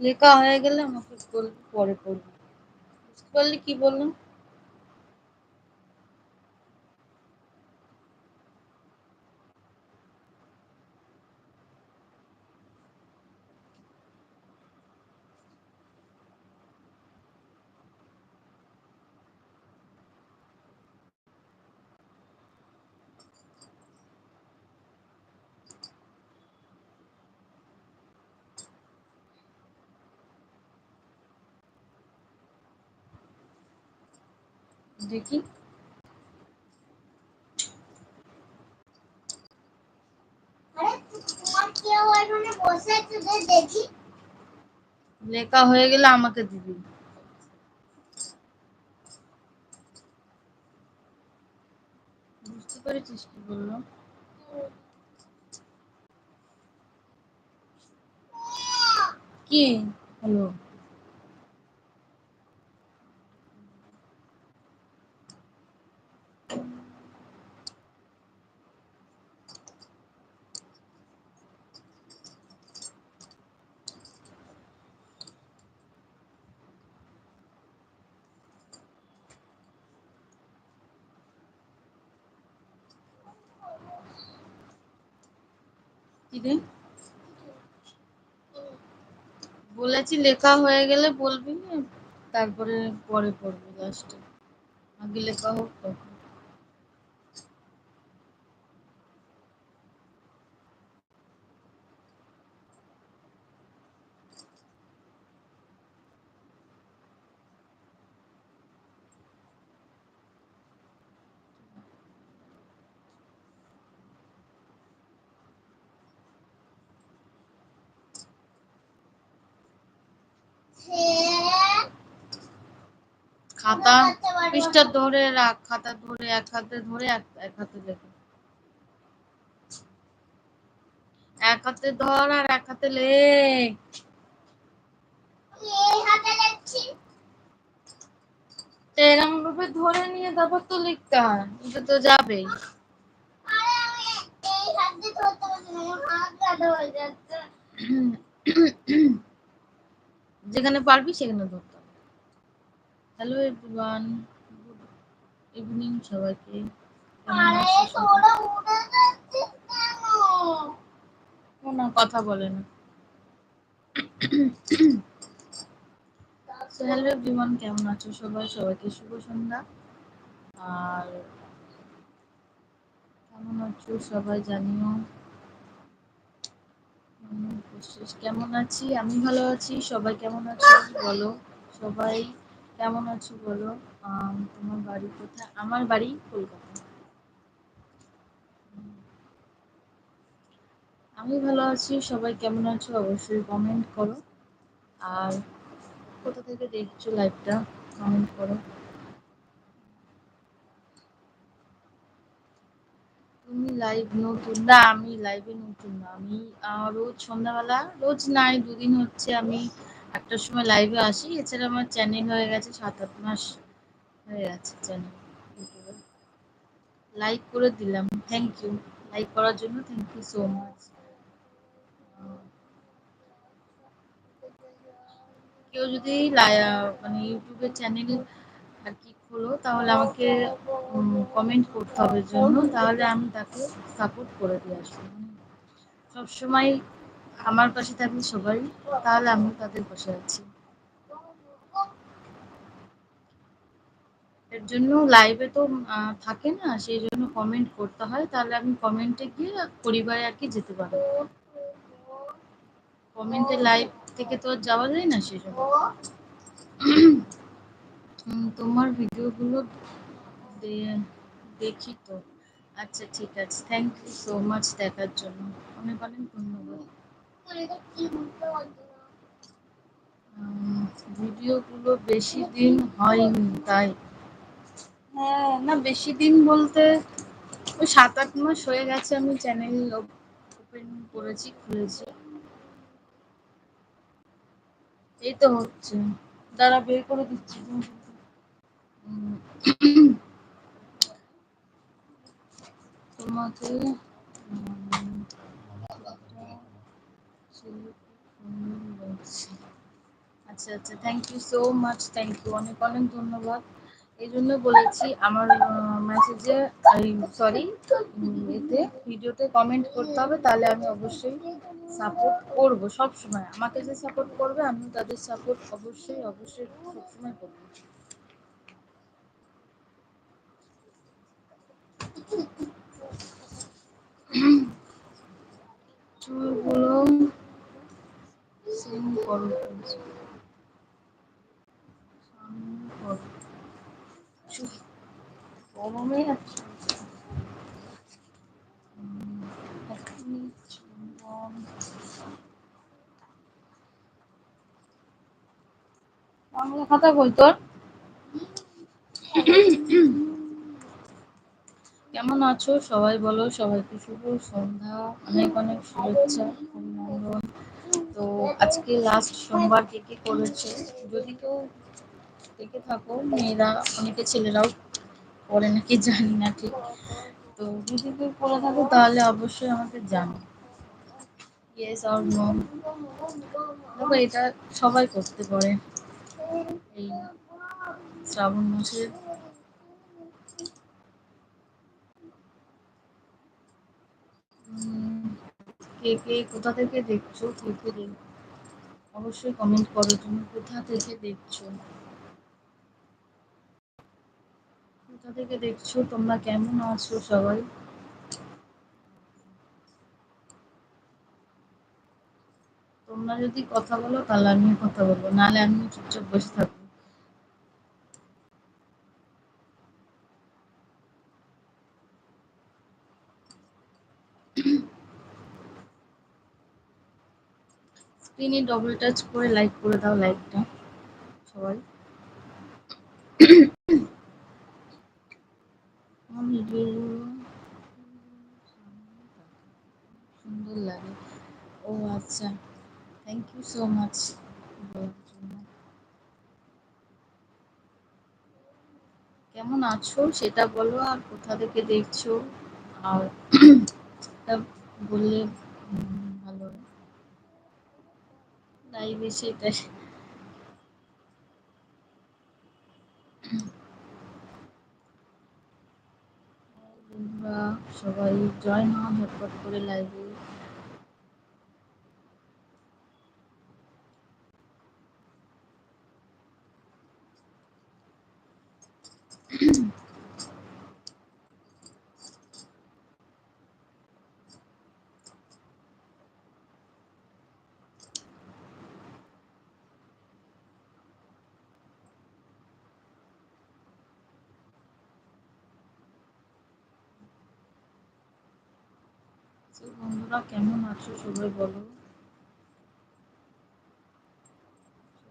লেখা হয়ে গেলে আমাকে বলবি পরে করবি। বুঝতে পারলি কি বললাম? দেখি লেখা হয়ে গেলে আমাকে দিবি বুঝতে পেরেছিস কি বললাম কি হলো কি রে বলেছি লেখা হয়ে গেলে বলবি তারপরে পরে পড়বি লাস্টে আগে লেখা হোক তখন। খাতা পৃষ্ঠা ধরে রাখ, খাতা ধরে, এক হাতে ধরে, এক হাতে লেখা। এক হাতে ধর আর এক হাতে লেখ। এরকম ভাবে ধরে নিয়ে তারপর তো লিখতে হয়, এটা তো যাবেই। যেখানে পারবি সেখানে ধরতে হ্যালো এভরিওয়ান গুড ইভিনিং সবাইকে। না কথা বলে না। হ্যালো এভরিওয়ান কেমন আছো সবাই? সবাইকে শুভ সন্ধ্যা। আর কেমন আছো সবাই জানিও? কেমন আছি? আমি ভালো আছি। সবাই কেমন আছো? বলো। সবাই কেমন আছো বলো? তোমার বাড়ি কোথায়? আমার বাড়ি কলকাতা। আমি ভালো আছি, সবাই কেমন আছো অবশ্যই কমেন্ট করো। আর কোথা থেকে দেখছ লাইভটা কমেন্ট করো। তুমি লাইভ নতুন না, আমি লাইভে নতুন না, আমি রোজ সন্ধ্যাবেলা রোজ নাই, দুদিন হচ্ছে আমি একটার সময় লাইভে আসি। এছাড়া আমার চ্যানেল হয়ে গেছে সাত আট মাস হয়ে গেছে চ্যানেল লাইক করে দিলাম। থ্যাংক ইউ লাইক করার জন্য থ্যাংক ইউ সো মাচ কেউ যদি মানে ইউটিউবের চ্যানেল আর কি খোলো, তাহলে আমাকে কমেন্ট করতে হবে জন্য। তাহলে আমি তাকে সাপোর্ট করে দিয়ে আসব। সবসময় আমার পাশে থাকবে সবাই, তাহলে আমি তাদের পাশে আছি। এর জন্য লাইভে তো থাকে না, সেই জন্য কমেন্ট করতে হয়। তাহলে আমি কমেন্টে গিয়ে পরিবারে আর কি যেতে পারব। কমেন্টে লাইভ থেকে তো যাওয়া যায় না সেই জন্য। তোমার ভিডিওগুলো দেখি তো। আচ্ছা ঠিক আছে। থ্যাংক ইউ সো মাচ দেখার জন্য। অনেক অনেক ধন্যবাদ। ভিডিওগুলো বেশি দিন হয়নি, তাই। হ্যাঁ না, বেশি দিন বলতে ওই সাত আট মাস হয়ে গেছে আমি চ্যানেল ওপেন করেছি, খুলেছি। এই তো হচ্ছে, দাঁড়া, বের করে দিচ্ছি। তোমাকে আচ্ছা আচ্ছা thank you so much thank you অনেক অনেক ধন্যবাদ। এই জন্য বলেছি আমার মেসেজে সরি এতে ভিডিওতে কমেন্ট করতে হবে, তাহলে আমি অবশ্যই সাপোর্ট করব সব সময় আমাকে যে সাপোর্ট করবে আমি তাদের সাপোর্ট অবশ্যই অবশ্যই সবসময় করব। চুলগুলো সেম করো গরমে বাংলা খাতা বই তোর? কেমন আছো? সবাই বলো, সবাইকে শুভ সন্ধ্যা। অনেক অনেক শুভেচ্ছা। তো আজকে লাস্ট সোমবার কে কে করেছে? যদি কেউ দেখে থাকো মেয়েরা অনেকে ছেলেরাও করে নাকি জানি না ঠিক। তো যদি কেউ করে থাকো তাহলে অবশ্যই আমাকে জানো ইয়েস আর নো দেখো এটা সবাই করতে পারে। এই শ্রাবণ মাসের উম, কে কে, কোথা থেকে দেখছ, কে কে দেখ- অবশ্যই কমেন্ট করো তুমি, কোথা থেকে দেখছ? কোথা থেকে দেখছ, তোমরা কেমন আছো সবাই? তোমরা যদি কথা বলো, তাহলে আমিও কথা বলব, নাহলে আমি চুপচাপ বসে থাকব। স্ক্রিনে ডবল টাচ করে লাইক করে দাও লাইকটা সবাই। সুন্দর লাগে। ও আচ্ছা থ্যাংক ইউ সো মাচ কেমন আছো? সেটা বলো আর কোথা থেকে দেখছ? আর বললে। লাইভে সেটাই বন্ধুরা সবাই জয়েন হও ঝটপট করে লাইভে তো বন্ধুরা কেমন আছো সবাই বলো?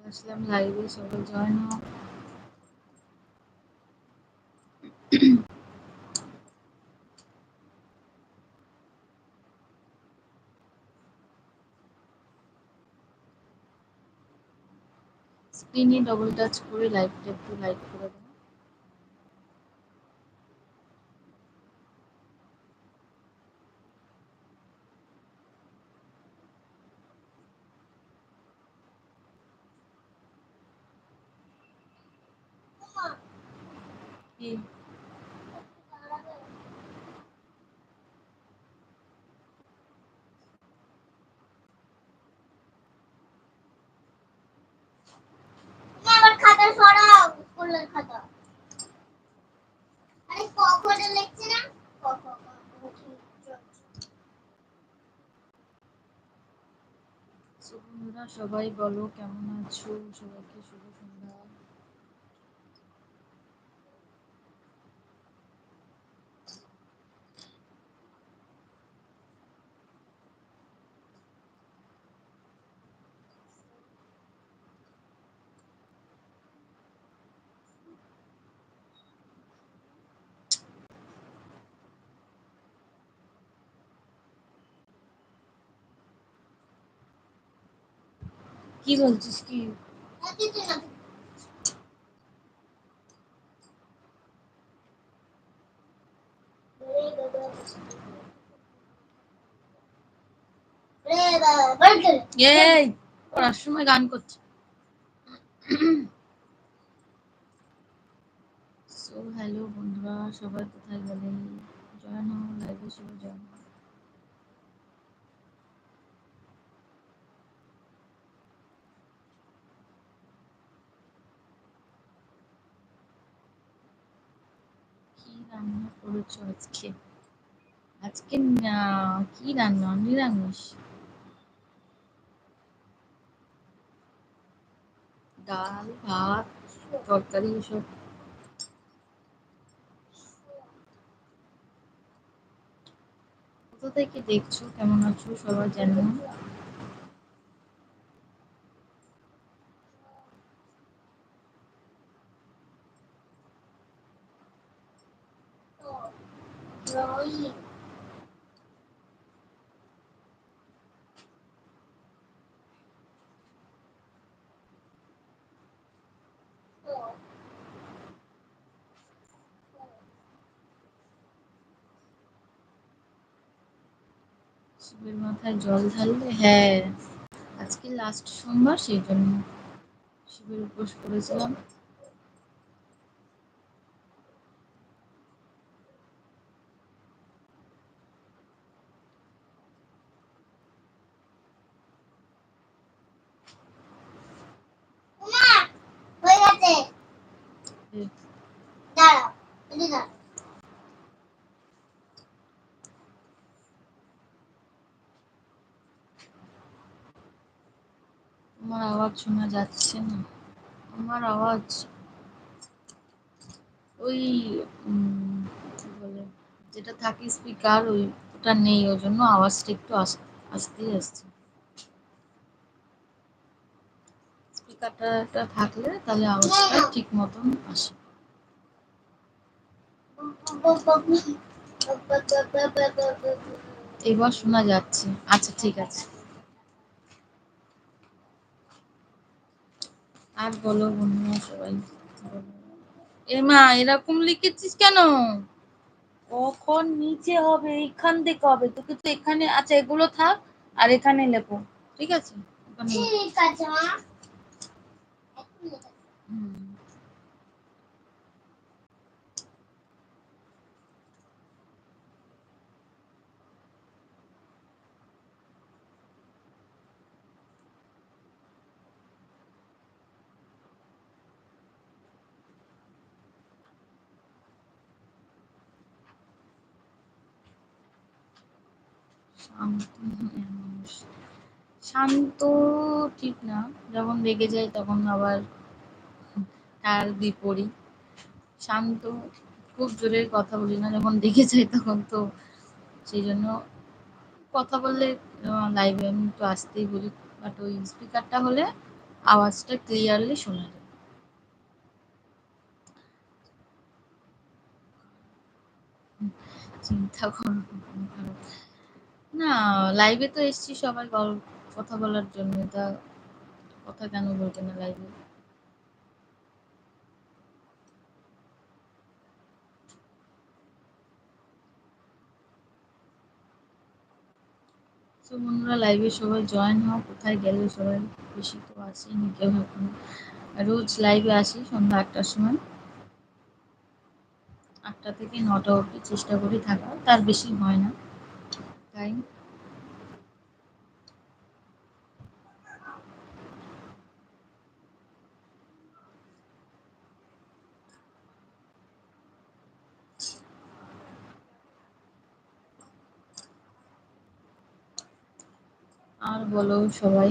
আসলাম লাইভে সবাই জয়েন স্ক্রিনে ডবল টাচ করে লাইভটা একটু লাইক করে কি? খাতা সরাও স্কুলের খাতা। আরে লিখছি না? বন্ধুরা সবাই বলো কেমন আছো? সবাইকে শুভ সন্ধ্যা। কি বলছিস কি? এই পড়ার সময় গান করছে। সো হ্যালো বন্ধুরা সবাই কোথায় গেলেন জয়েন হও লাইভে সবাই জয়েন হও কি রান্না করেছ আজকে? আজকে কি রান্না? নিরামিষ। ডাল, ভাত, তরকারি এসব। কোথা থেকে দেখছ? কেমন আছো? সবাই জানো রোহিত শিবের মাথায় জল ঢাললে হ্যাঁ আজকে লাস্ট সোমবার সেই জন্য শিবের উপোস করেছিলাম। তোমার আওয়াজ শোনা যাচ্ছে না। আমার আওয়াজ ওই কি বলে, যেটা থাকে স্পিকার ওই, ওটা নেই, ওই জন্য আওয়াজটা একটু আস- আস্তেই আসছে। স্পিকারটা থাকলে তাহলে আওয়াজটা ঠিক মতন আসে। এবার শোনা যাচ্ছে। আচ্ছা ঠিক আছে। আর বলো বন্ধুরা সবাই এ মা এরকম লিখেছিস কেন? কখন নিচে হবে এখান থেকে হবে। তোকে তো এখানে আচ্ছা এগুলো থাক আর এখানে লেখো ঠিক আছে? ঠিক আছে মা। হুম। শান্ত। শান্ত ঠিক না, যখন রেগে যায় তখন আবার তার বিপরীত শান্ত, খুব জোরে কথা বলি না, যখন রেগে যায় তখন তো সেই জন্য কথা বললে লাইভে আমি একটু আসতেই বলি বাট ওই স্পিকারটা হলে আওয়াজটা ক্লিয়ারলি শোনা যায় চিন্তা করো না, লাইভে তো এসছি সবাই কথা বলার জন্য। তা কথা কেন বলবে না লাইভে তো বন্ধুরা লাইভে সবাই জয়েন হও কোথায় গেলে সবাই বেশি তো আসেনি কেউ এখন। রোজ লাইভে আসি সন্ধ্যা আটটার সময়। আটটা থেকে নটা অবধি চেষ্টা করি থাকার তার বেশি হয় না। টাইম আর বলো সবাই।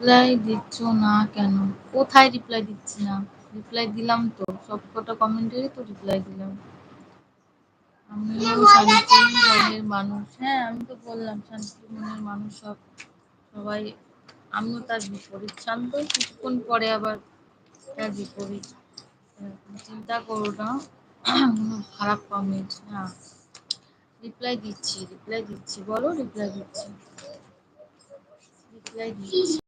রিপ্লাই দিচ্ছ না কেন? কোথায় রিপ্লাই দিচ্ছি না? রিপ্লাই দিলাম তো। সব কটা কমেন্টেরই তো রিপ্লাই দিলাম। আমিও শান্তি মনের মানুষ। হ্যাঁ আমি তো বললাম শান্তি মনের মানুষ সব সবাই আমিও তার বিপরীত। শান্ত কিছুক্ষণ পরে আবার তার বিপরীত। চিন্তা করো না। কোনো খারাপ কমেন্ট না। রিপ্লাই দিচ্ছি রিপ্লাই দিচ্ছি। বলো রিপ্লাই দিচ্ছি। রিপ্লাই দিচ্ছি।